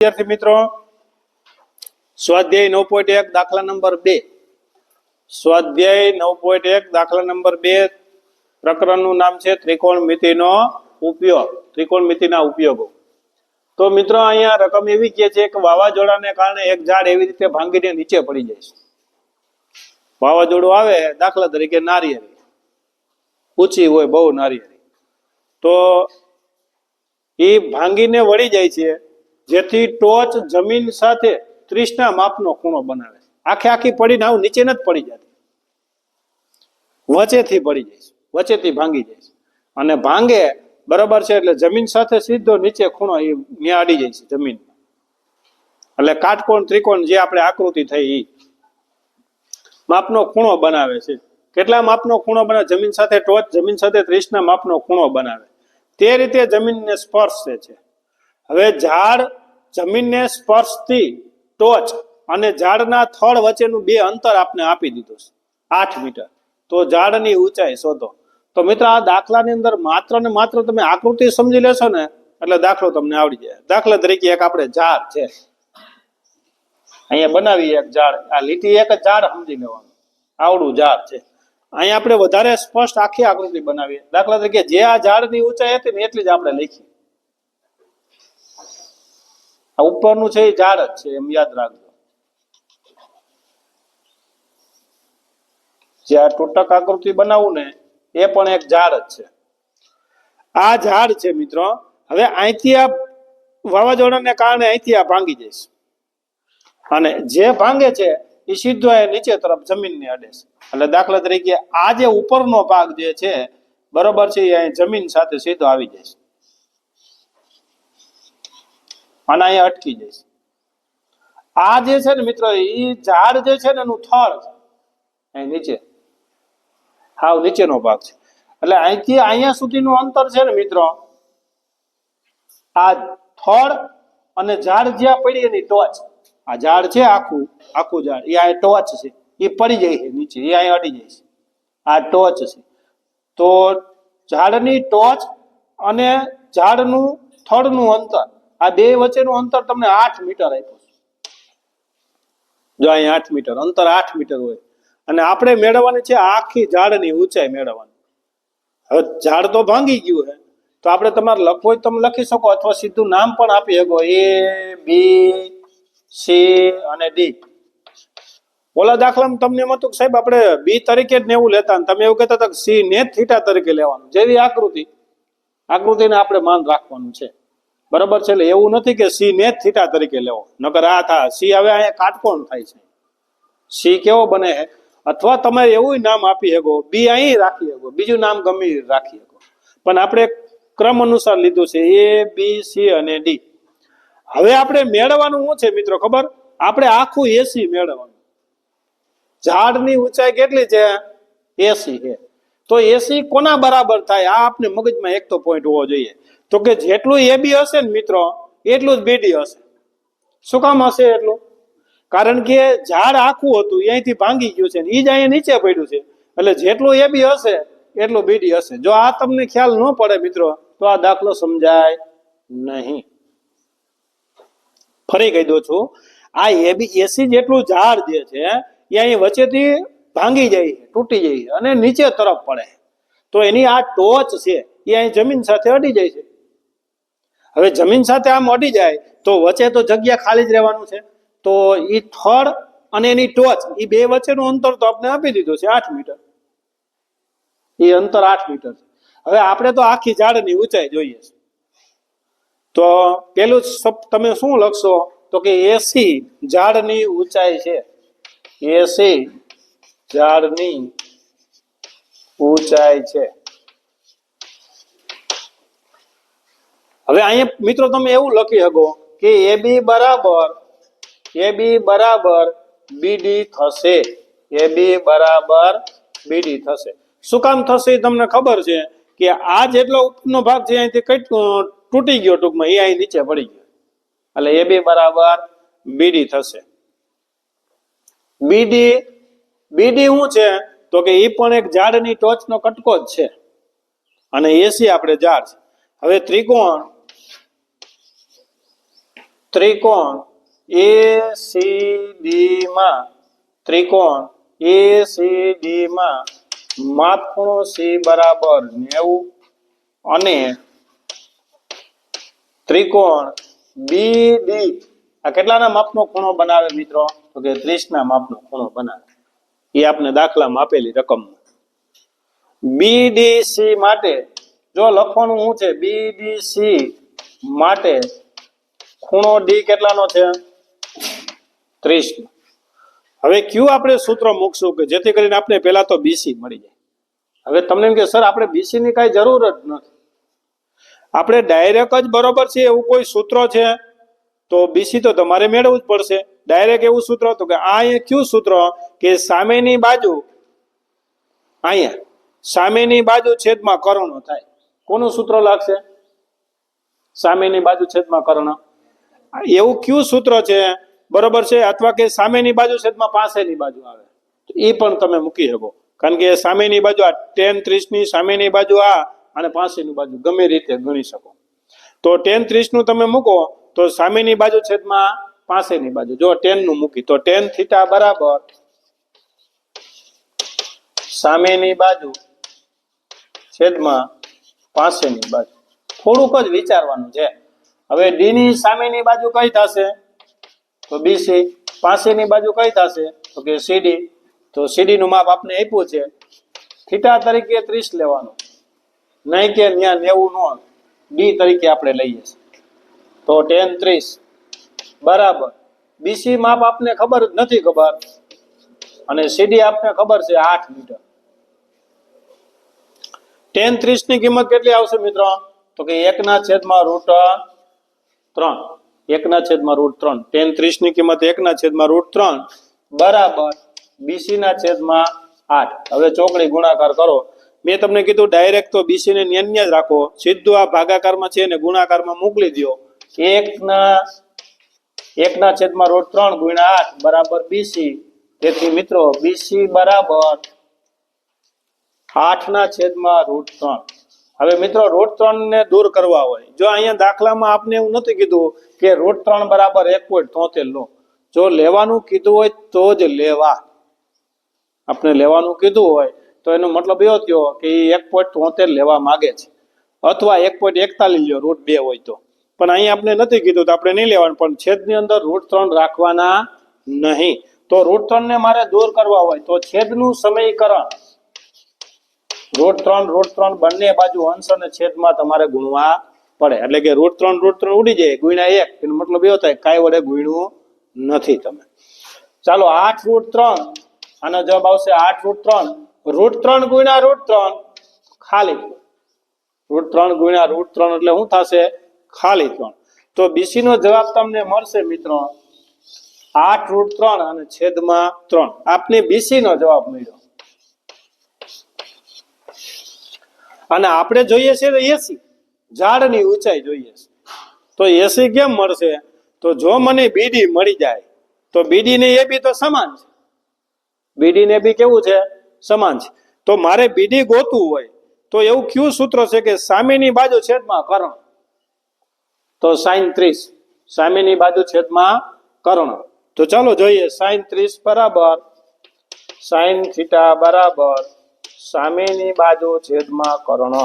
વિદ્યાર્થી મિત્રો, સ્વાધ્યાય નવ પોઈન્ટ એક, દાખલા નંબર બે. સ્વાધ્યાય નવ પોઈન્ટ એક, દાખલા નંબર બે પ્રકરણનું નામ છે ત્રિકોણમિતિનો ઉપયોગ ત્રિકોણમિતિના ઉપયોગો. તો મિત્રો, અહીંયા રકમ એવી કે છે કે વાવાઝોડાને કારણે એક ઝાડ એવી રીતે ભાંગીને નીચે પડી જાય છે. વાવાઝોડું આવે, દાખલા તરીકે નારિયેરી ઊંચી હોય, બહુ નારિયેળી. તો એ ભાંગીને વળી જાય છે જેથી ટોચ જમીન સાથે ત્રીસના માપનો ખૂણો બનાવે. આખે આખી પડીને આવું નીચે નથી પડી જતી. વચ્ચેથી પડી જાય વચ્ચેથી ભાંગી જાય અને ભાંગે બરાબર છે એટલે જમીન સાથે સીધો નીચે ખૂણો એ નિહાળી જાય છે જમીન. એટલે કાટકોણ, ત્રિકોણ જે આપણે આકૃતિ થઈ એ માપનો ખૂણો બનાવે છે. કેટલા માપનો ખૂણો બનાવે જમીન સાથે ટોચ, જમીન સાથે ત્રીસના માપનો ખૂણો બનાવે. તે રીતે જમીનને સ્પર્શે છે. હવે ઝાડ જમીનને સ્પર્શથી ટોચ અને ઝાડના થડ વચ્ચેનું બે અંતર આપને આપી દીધું છે, આઠ મીટર. તો ઝાડની ઊંચાઈ શોધો. તો મિત્ર, આ દાખલાની અંદર માત્ર ને માત્ર તમે આકૃતિ સમજી લેશો ને, એટલે દાખલો તમને આવડી જાય. દાખલા તરીકે એક આપણે ઝાડ છે. અહીંયા બનાવી એક ઝાડ. આ લીટી એક ઝાડ સમજી લેવાનું. આવડું ઝાડ છે. અહીંયા આપણે વધારે સ્પષ્ટ આખી આકૃતિ બનાવીએ. દાખલા તરીકે જે આ ઝાડની ઊંચાઈ હતી ને, એટલી જ આપણે લખી આ ઉપરનું છે એ ઝાડ જ છે, એમ યાદ રાખજો. જે આ તૂટક આકૃતિ બનાવું ને, એ પણ એક ઝાડ જ છે. આ ઝાડ છે મિત્રો, હવે અહીંથી આ વાવાઝોડાને કારણે અહીંથી આ ભાંગી જઈશ. અને જે ભાંગે છે, એ સીધો એ નીચે તરફ જમીનને અડે છે. એટલે દાખલા તરીકે આ જે ઉપરનો ભાગ જે છે, બરોબર છે, એ જમીન સાથે સીધો આવી જાય છે અને અહીંયા અટકી છે. આ જે છે ને મિત્રો એ ઝાડ જે છે ને એનું થળ અહીં નીચે. હાવ નીચેનો ભાગ છે. એટલે અહીંથી અહીંયા સુધીનું અંતર છે ને મિત્રો, આ થળ અને ઝાડ જ્યાં પડી એની ટોચ. આ ઝાડ છે આખું આખું ઝાડ. એ આ ટોચ છે. એ પડી જાય છે નીચે. એ અહીં અડી જાય છે. આ ટોચ છે. તો ઝાડની ટોચ અને ઝાડનું થડનું અંતર. આ બે વચ્ચેનું અંતર તમને આઠ મીટર આપ્યું જો અહીં આઠ મીટર, અંતર આઠ મીટર હોય. અને આપણે મેળવવાની છે આખી ઝાડની ઊંચાઈ મેળવવાની. હવે ઝાડ તો ભાંગી ગયું છે. તો આપણે તમારે લખવું હોય તમે લખી શકો અથવા સીધું નામ પણ આપી શકો. એ, બી, સી અને ડી. ઓલા દાખલામાં તમને એમ હતું કે સાહેબ, આપણે બી તરીકે જ ને એવું લેતા તમે એવું કહેતા હતા સી ને થીટા તરીકે લેવાનું. જેવી આકૃતિ. આકૃતિને આપણે માન રાખવાનું છે. બરાબર છે? એટલે એવું નથી કે સી ને થીટા તરીકે લેવો. નકર આ થા, સી હવે અહીંયા કાટકોણ થાય છે. સી કેવો બને છે અથવા તમે એવું નામ આપી શકો, બી અહીં રાખી શકો, બીજું નામ ગમે રાખી શકો. પણ આપણે ક્રમ અનુસાર લીધું છે, એ, બી, સી અને ડી. હવે આપણે મેળવવાનું શું છે મિત્રો ખબર? આપણે આખું એસી મેળવવાનું. ઝાડની ઊંચાઈ કેટલી છે? એસી છે. તો એસી કોના બરાબર થાય? આ આપણે મગજમાં એક તો પોઈન્ટ હોવો જોઈએ. તો કે જેટલું એ બી હશે ને મિત્રો, એટલું જ બીડી હશે. શું કામ હશે એટલું? કારણ કે ઝાડ આખું હતું, અહીંથી ભાંગી ગયું છે એ જ અહીંયા નીચે પડ્યું છે. એટલે જેટલું એ બી હશે, એટલું બીડી હશે. જો આ તમને ખ્યાલ ન પડે મિત્રો, તો આ દાખલો સમજાય નહીં. ફરી કહી દઉં છું, આ એબી એસી જેટલું ઝાડ જે છે, એ અહીં વચ્ચેથી ભાંગી જાય તૂટી જાય અને નીચે તરફ પડે તો એની આ ટોચ છે, એ અહીં જમીન સાથે અડી જાય છે. હવે જમીન સાથે આમ અડી જાય, તો વચ્ચે તો જગ્યા ખાલી જ રહેવાનું છે. તો એ થડ અને એની ટોચ એ બે વચ્ચેનું અંતર તો આપણે આપી દીધું છે આઠ મીટર. એ અંતર આઠ મીટર છે. હવે આપણે તો આખી ઝાડની ઊંચાઈ જોઈએ છે. તો પેલું શબ્દ તમે શું લખશો? તો કે એસી ઝાડની ઊંચાઈ છે. એસી ઝાડની ઊંચાઈ છે. હવે અહીંયા મિત્રો તમે એવું લખી શકો કે એ બી બરાબર, એ બી બરાબર બીડી થશે. એ બી બરાબર બીડી થશે. શું કામ થશે એ તમને ખબર છે કે આ જેટલો ઉપરનો ભાગ છે અહીંથી કઈ તૂટી ગયો ટૂંકમાં, એ અહીં નીચે પડી ગયો. એટલે એ બી બરાબર બીડી થશે. બીડી બીડી શું છે? તો કે એ પણ એક ઝાડની ટોચનો કટકો જ છે. અને એસી આપણે ઝાડ છે. હવે ત્રિકોણ ત્રિકોણ એ સી ડી માં ત્રિકોણ એ સી ડી માં માપ ખૂણો સી બરાબર નેવું અને ત્રિકોણ બી ડી આ કેટલાના માપનો ખૂણો બનાવે મિત્રો? તો કે ત્રીસ ના માપનો ખૂણો બનાવે. એ આપણે દાખલામાં આપેલી રકમ. બીડીસી માટે જો લખવાનું શું છે? બીડીસી માટે ખૂણો ડી કેટલાનો છે? ત્રીસ. હવે ક્યુ આપણે સૂત્ર મૂકશું કે જેથી કરીને આપણે પહેલા તો બીસી મળી જાય. હવે તમને એમ કે, સર, આપણે બીસી ની કાંઈ જરૂર જ નથી. આપણે ડાયરેક્ટ જ બરોબર છે એવું કોઈ સૂત્ર છે? તો બીસી તો તમારે મેળવવું જ પડશે. ડાયરેક્ટ એવું સૂત્ર હતું કે આ અહીંયા કયું સૂત્ર કે સામેની બાજુ, અહીંયા, સામેની બાજુ છેદમાં કરણો થાય. કોનું સૂત્ર લાગશે? સામેની બાજુ છેદમાં કર્ણ. એવું કયું સૂત્ર છે? બરોબર છે? અથવા કે સામેની બાજુ છેદમાં પાસેની બાજુ આવે. તો એ પણ તમે મૂકી શકો. કારણ કે સામેની બાજુ આ ટેન ત્રીસની સામેની બાજુ આ અને પાસેની બાજુ ગમે રીતે ગણી શકો. તો ટેન ત્રીસનું તમે મૂકો, તો સામેની બાજુ છેદમાં પાસેની બાજુ. જો ટેનનું મૂકી, તો ટેન થીટા બરાબર સામેની બાજુ છેદમાં પાસેની બાજુ. થોડુંક જ વિચારવાનું છે. હવે ડી ની સામેની બાજુ કઈ થશે? તો બીસી પાસેની બાજુ કઈ થશે? તો કે સીડી તો સીડી નું માપ આપને આપ્યું છે. થીટા તરીકે ત્રીસ લેવાનું. નહીં કે ત્યાં નેવું નો ડી તરીકે આપણે લઈએ તો ટેન ત્રીસ. બરાબર. બીસી માપ આપને ખબર જ નથી ખબર. અને સીડી આપને ખબર છે આઠ મીટર. ટેન ત્રીસની કિંમત કેટલી આવશે મિત્રો? તો કે એકના છેદમાં રૂટ ત્રણ. એકના છેદમાં રૂટ ત્રણ. ટેન ત્રીસની કિંમત એકના છેદમાં રૂટ ત્રણ બરાબર બીસી ના છેદમાં આઠ. હવે ચોકડી ગુણાકાર કરો. મેં તમને કીધું ડાયરેક્ટ તો બીસી ને ન્યન્ય જ રાખો. સીધું આ ભાગાકારમાં છે ને ગુણાકારમાં મોકલી દો એકના એકના છેદમાં રૂટ ત્રણ ગુણ્યા આઠ બરાબર બીસી. તેથી મિત્રો, બીસી બરાબર આઠના છેદમાં રૂટ ત્રણ. હવે મિત્રો રૂટ ત્રણ ને દૂર કરવા હોય. જો અહીંયા દાખલામાં આપને એવું નથી કીધું કે રૂટ ત્રણ બરાબર એક પોઈન્ટ તોતેર લો. જો લેવાનું કીધું હોય તો જ લેવા. આપણે લેવાનું કીધું હોય તો એનો મતલબ એવો થયો કે એ એક પોઈન્ટ તોતેર લેવા માગે છે. અથવા એક પોઈન્ટ એકતાલીસ લ્યો રૂટ બે હોય તો. પણ અહીંયા આપણે નથી કીધું તો આપણે નહીં લેવાનું, પણ છેદની અંદર રૂટ ત્રણ રાખવાના નહીં. તો રૂટ ત્રણ ને મારે દૂર કરવા હોય તો છેદનું સમીકરણ રૂટ ત્રણ રૂટ ત્રણ બંને બાજુ અંશ અને છેદમાં તમારે ગુણવા પડે. એટલે કે રૂટ ત્રણ રૂટ ત્રણ ઉડી જાય, ગુણ્યા એક. એનો મતલબ એવો થાય કાંઈ વડે ગુણ્યું નથી તમે. ચાલો, આઠ રૂટ ત્રણ. આનો જવાબ આવશે આઠ રૂટ ત્રણ. રૂટ ત્રણ ગુણ્યા રૂટ ત્રણ. ખાલી. રૂટ ત્રણ ગુણ્યા રૂટ ત્રણ એટલે શું થશે? ખાલી ત્રણ. તો બીસી નો જવાબ તમને મળશે, મિત્રો. આઠ રૂટ ત્રણ અને છેદમાં ત્રણ. આપને બીસી નો જવાબ મળ્યો. અને આપણે જોઈએ છે તો એસી ઝાડની ઊંચાઈ જોઈએ છે. તો એસી કેમ મળશે? તો જો મને બીડી મળી જાય, તો બીડી ને એ બી તો સમાન છે. બીડી ને બી કેવું છે? સમાન છે. તો મારે બીડી ગોતવું હોય, તો એવું કયું સૂત્ર છે કે સામેની બાજુ છેદમાં કર્ણ? તો સાઈન ત્રીસ. સામેની બાજુ છેદમાં કર્ણ. તો ચાલો જોઈએ, સાઈન ત્રીસ બરાબર. સાઈન થીટા બરાબર. સામેની બાજુ છેદમાં કર્ણ.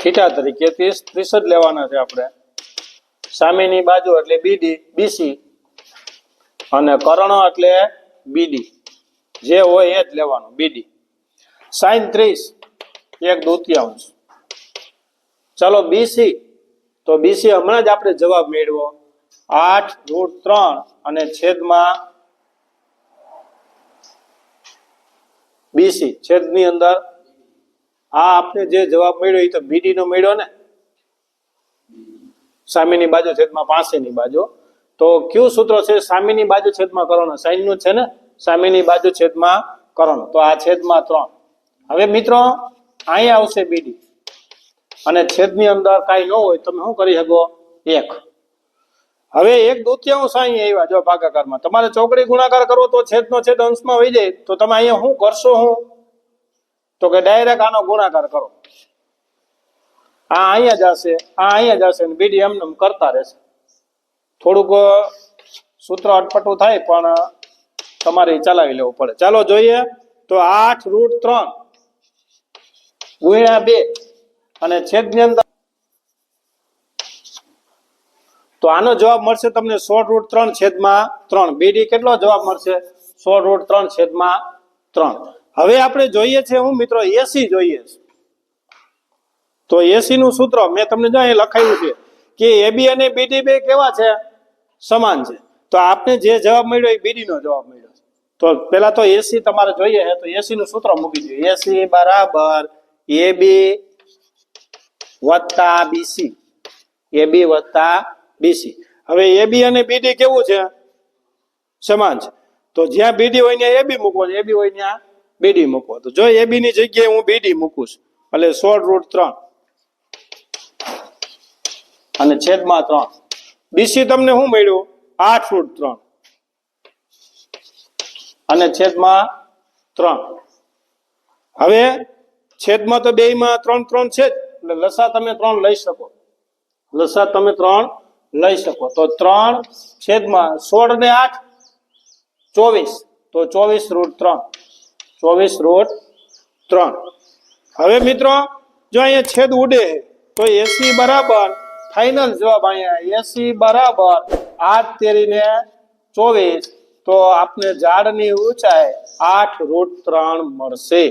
થીટા તરીકે ત્રીસ ત્રીસ જ લેવાના છે આપણે. સામેની બાજુ એટલે બીડી બીસી અને કર્ણ એટલે બીડી જે હોય એ જ લેવાનું બીડી સાઈન ત્રીસ, એક દૂતિયાંશ. ચલો બીસી તો બીસી હમણાં જ આપણે જવાબ મેળવો. આઠ રૂટ ત્રણ અને છેદમાં બીસી છેદની અંદર આ આપણે જે જવાબ મળ્યો એ તો બીડી નો મળ્યો ને? સામેની બાજુ છેદમાં પાસેની બાજુ. તો કયું સૂત્ર છે? સામેની બાજુ છેદમાં કર્ણ સાઈનનું છે ને? સામેની બાજુ છેદમાં કર્ણ તો આ છેદમાં ત્રણ. હવે મિત્રો અહીંયા આવશે બીડી. અને છેદની અંદર કાંઈ ન હોય, તમે શું કરી શકો? એક. હવે એક દૂતિયાંશ અહીં આવ્યા જો ભાગાકારમાં. તમારે ચોકડી ગુણાકાર કરવો તો છેદનો છેદ અંશમાં હોય જાય. તો તમે અહીંયા શું કરશો હું? તો કે ડાયરેક્ટ આનો ગુણાકાર કરો. આ અહીંયા જશે, આ અહીંયા જશે ને બીડી એમને એમ કરતા રહેશે. થોડુંક સૂત્ર અટપટું થાય પણ તમારે ચલાવી લેવું પડે. ચાલો જોઈએ. તો આઠ રૂટ ત્રણ. ગુણ્યા બે. અને છેદની અંદર તો આનો જવાબ મળશે તમને સોળ રૂટ ત્રણ છેદમાં ત્રણ. બીડી કેટલો જવાબ મળશે? સો રૂટ ત્રણ છેદમાં ત્રણ. હવે આપણે જોઈએ છે હું મિત્રો એસી જોઈએ છે. તો એસી નું સૂત્ર મેં તમને જો અહીં લખાયું છે કે એબી અને બીડી બે કેવા છે? સમાન છે. તો આપને જે જવાબ મળ્યો એ બીડી નો જવાબ મળ્યો તો પેલા તો એસી તમારે જોઈએ છે તો એસી નું સૂત્ર મૂકી દઈએ. એસી બરાબર એબી વત્તા બીસી એબી વત્તા બીસી. હવે એબી અને બીડી કેવું છે? સમાન છે. તો જ્યાં બીડી હોય ત્યાં એ બી મૂકવો એબી હોય ત્યાં બીડી મૂકવો. તો જો એબી ની જગ્યાએ હું બીડી મૂકું છું, એટલે સોળ રૂટ ત્રણ. અને છેદમાં ત્રણ. બીસી તમને શું મળ્યું? આઠ રૂટ ત્રણ. અને છેદમાં ત્રણ. હવે છેદમાં તો બેયમાં ત્રણ ત્રણ છે એટલે લસા તમે ત્રણ લઈ શકો. લસા તમે ત્રણ લઈ શકો. તો ત્રણ છેદમાં સોળ ને આઠ, ચોવીસ. તો ચોવીસ રૂટ ત્રણ. ચોવીસ રૂટ ત્રણ. હવે મિત્રો, જો અહીંયા છેદ ઉડે, તો એસી બરાબર ફાઇનલ જવાબ અહીંયા એસી બરાબર આઠ તેરીને ચોવીસ. તો આપને ઝાડની ઊંચાઈ આઠ રૂટ ત્રણ મળશે.